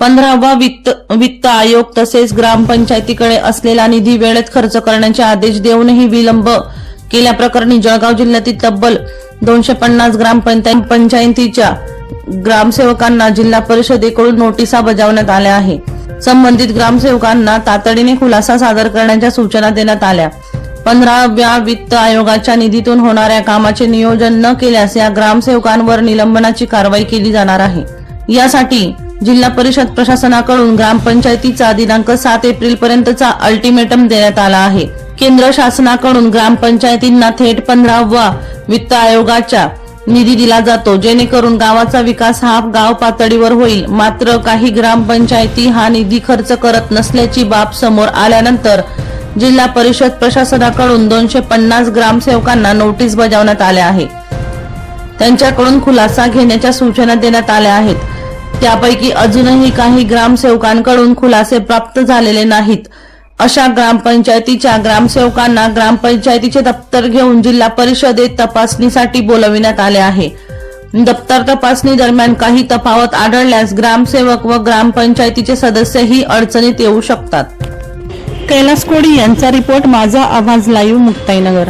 पंधरावा वित्त वित्त आयोग तसेच ग्रामपंचायतीकडे असलेला निधी वेळेत खर्च करण्याचे आदेश देऊनही विलंब केल्याप्रकरणी जळगाव जिल्ह्यातील तब्बल दोनशे पन्नास ग्रामपंचायतीच्या ग्रामसेवकांना जिल्हा परिषदेकडून नोटिसा बजावण्यात आल्या आहे संबंधित ग्रामसेवकांना तातडीने खुलासा सादर करण्याच्या सूचना देण्यात आल्या. पंधराव्या वित्त आयोगाच्या निधीतून होणाऱ्या कामाचे नियोजन न केल्यास या ग्रामसेवकांवर निलंबनाची कारवाई केली जाणार आहे. यासाठी जिल्हा परिषद प्रशासनाकडून ग्रामपंचायतीचा दिनांक सात एप्रिल पर्यंतचा अल्टिमेटम देण्यात आला आहे. केंद्र शासनाकडून ग्रामपंचायतींना थेट पंधरावा वित्त आयोगाच्या निधी दिला जातो. जेणेकरून गावाचा विकास हा गाव पातळीवर होईल. मात्र काही ग्रामपंचायती हा निधी खर्च करत नसल्याची बाब समोर आल्यानंतर जिल्हा परिषद प्रशासनाकडून दोनशे पन्नास ग्रामसेवकांना नोटीस बजावण्यात आल्या आहे त्यांच्याकडून खुलासा घेण्याच्या सूचना देण्यात आल्या आहेत. त्यापैकी अजूनही काही ग्रामसेवकांकडून खुलासे प्राप्त झालेले नाहीत. अशा ग्रामपंचायतीच्या ग्रामसेवकांना ग्रामपंचायतीचे दप्तर घेऊन जिल्हा परिषदेत तपासणीसाठी बोलविण्यात आले आहे. दप्तर तपासणी दरम्यान काही तफावत आढळल्यास ग्रामसेवक व ग्रामपंचायतीचे सदस्यही अडचणीत येऊ शकतात. कैलास कोडी यांचा रिपोर्ट माझा आवाज लाईव्ह मुक्ताईनगर.